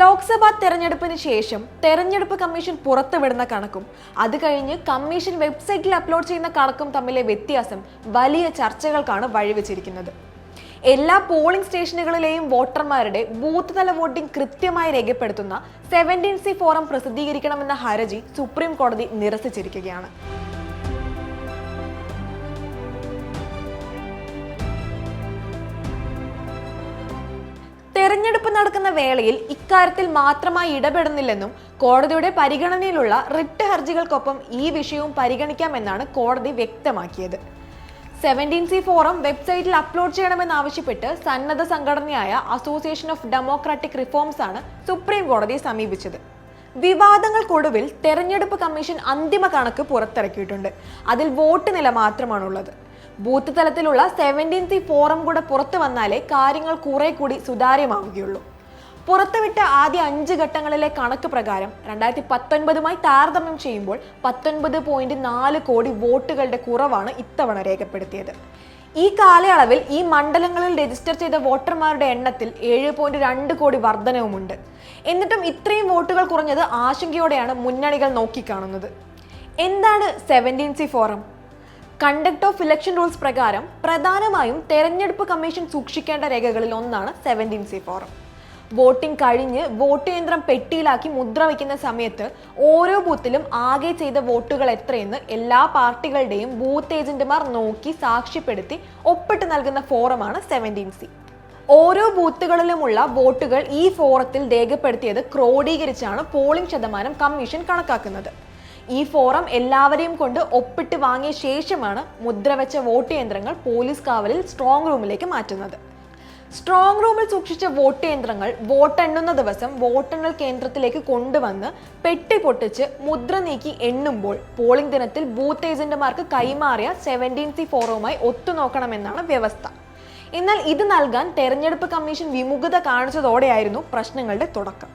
ലോക്സഭാ തെരഞ്ഞെടുപ്പിന് ശേഷം തെരഞ്ഞെടുപ്പ് കമ്മീഷൻ പുറത്തുവിടുന്ന കണക്കും അത് കഴിഞ്ഞ് കമ്മീഷൻ വെബ്സൈറ്റിൽ അപ്ലോഡ് ചെയ്യുന്ന കണക്കും തമ്മിലെ വ്യത്യാസം വലിയ ചർച്ചകൾക്കാണ് വഴിവെച്ചിരിക്കുന്നത്. എല്ലാ പോളിംഗ് സ്റ്റേഷനുകളിലെയും വോട്ടർമാരുടെ ബൂത്ത് തല വോട്ടിംഗ് കൃത്യമായി രേഖപ്പെടുത്തുന്ന സെവന്റീൻ സി ഫോറം പ്രസിദ്ധീകരിക്കണമെന്ന ഹർജി സുപ്രീം കോടതി നിരസിച്ചിരിക്കുകയാണ്. തെരഞ്ഞെടുപ്പ് നടക്കുന്ന വേളയിൽ ഇക്കാര്യത്തിൽ മാത്രമായി ഇടപെടുന്നില്ലെന്നും കോടതിയുടെ പരിഗണനയിലുള്ള റിട്ട് ഹർജികൾക്കൊപ്പം ഈ വിഷയവും പരിഗണിക്കാമെന്നാണ് കോടതി വ്യക്തമാക്കിയത്. സെവന്റീൻ സി ഫോറം വെബ്സൈറ്റിൽ അപ്ലോഡ് ചെയ്യണമെന്നാവശ്യപ്പെട്ട് സന്നദ്ധ സംഘടനയായ അസോസിയേഷൻ ഓഫ് ഡെമോക്രാറ്റിക് റിഫോംസ് ആണ് സുപ്രീം കോടതിയെ സമീപിച്ചത്. വിവാദങ്ങൾക്കൊടുവിൽ തെരഞ്ഞെടുപ്പ് കമ്മീഷൻ അന്തിമ കണക്ക് പുറത്തിറക്കിയിട്ടുണ്ട്. അതിൽ വോട്ട് നില മാത്രമാണുള്ളത്. ബൂത്ത് തലത്തിലുള്ള സെവന്റീൻ സി ഫോറം കൂടെ പുറത്തു വന്നാലേ കാര്യങ്ങൾ കുറെ കൂടി സുതാര്യമാവുകയുള്ളൂ. പുറത്തുവിട്ട ആദ്യ അഞ്ച് ഘട്ടങ്ങളിലെ കണക്ക് പ്രകാരം രണ്ടായിരത്തി പത്തൊൻപതുമായി താരതമ്യം ചെയ്യുമ്പോൾ പത്തൊൻപത് പോയിന്റ് നാല് കോടി വോട്ടുകളുടെ കുറവാണ് ഇത്തവണ രേഖപ്പെടുത്തിയത്. ഈ കാലയളവിൽ ഈ മണ്ഡലങ്ങളിൽ രജിസ്റ്റർ ചെയ്ത വോട്ടർമാരുടെ എണ്ണത്തിൽ ഏഴ് പോയിന്റ് രണ്ട് കോടി വർധനവുമുണ്ട്. എന്നിട്ടും ഇത്രയും വോട്ടുകൾ കുറഞ്ഞത് ആശങ്കയോടെയാണ് മുന്നണികൾ നോക്കിക്കാണുന്നത്. എന്താണ് seventeen C form conduct of election rules പ്രകാരം പ്രധാനമായും തെരഞ്ഞെടുപ്പ് കമ്മീഷൻ സൂക്ഷിക്കേണ്ട രേഖകളിൽ ഒന്നാണ് സെവന്റീൻ സി ഫോറം വോട്ടിംഗ് കഴിഞ്ഞ് വോട്ട് യന്ത്രം പെട്ടിയിലാക്കി മുദ്ര വയ്ക്കുന്ന സമയത്ത് ഓരോ ബൂത്തിലും ആകെ ചെയ്ത വോട്ടുകൾ എത്രയെന്ന് എല്ലാ പാർട്ടികളുടെയും ബൂത്ത് ഏജന്റുമാർ നോക്കി സാക്ഷ്യപ്പെടുത്തി ഒപ്പിട്ട് നൽകുന്ന ഫോറമാണ് സെവന്റീൻ സി ഓരോ ബൂത്തുകളിലുമുള്ള വോട്ടുകൾ ഈ ഫോറത്തിൽ രേഖപ്പെടുത്തിയത് ക്രോഡീകരിച്ചാണ് പോളിംഗ് ശതമാനം കമ്മീഷൻ കണക്കാക്കുന്നത്. ഈ ഫോറം എല്ലാവരെയും കൊണ്ട് ഒപ്പിട്ട് വാങ്ങിയ ശേഷമാണ് മുദ്രവെച്ച വോട്ട് യന്ത്രങ്ങൾ പോലീസ് കാവലിൽ സ്ട്രോങ് റൂമിലേക്ക് മാറ്റുന്നത്. സ്ട്രോങ് റൂമിൽ സൂക്ഷിച്ച വോട്ട് യന്ത്രങ്ങൾ വോട്ടെണ്ണുന്ന ദിവസം വോട്ടെണ്ണൽ കേന്ദ്രത്തിലേക്ക് കൊണ്ടുവന്ന് പെട്ടി പൊട്ടിച്ച് മുദ്ര നീക്കി എണ്ണുമ്പോൾ പോളിംഗ് ദിനത്തിൽ ബൂത്ത് ഏജന്റുമാർക്ക് കൈമാറിയ സെവന്റീൻ സി ഫോറവുമായി ഒത്തുനോക്കണമെന്നാണ് വ്യവസ്ഥ. എന്നാൽ ഇത് നൽകാൻ തെരഞ്ഞെടുപ്പ് കമ്മീഷൻ വിമുഖത കാണിച്ചതോടെയായിരുന്നു പ്രശ്നങ്ങളുടെ തുടക്കം.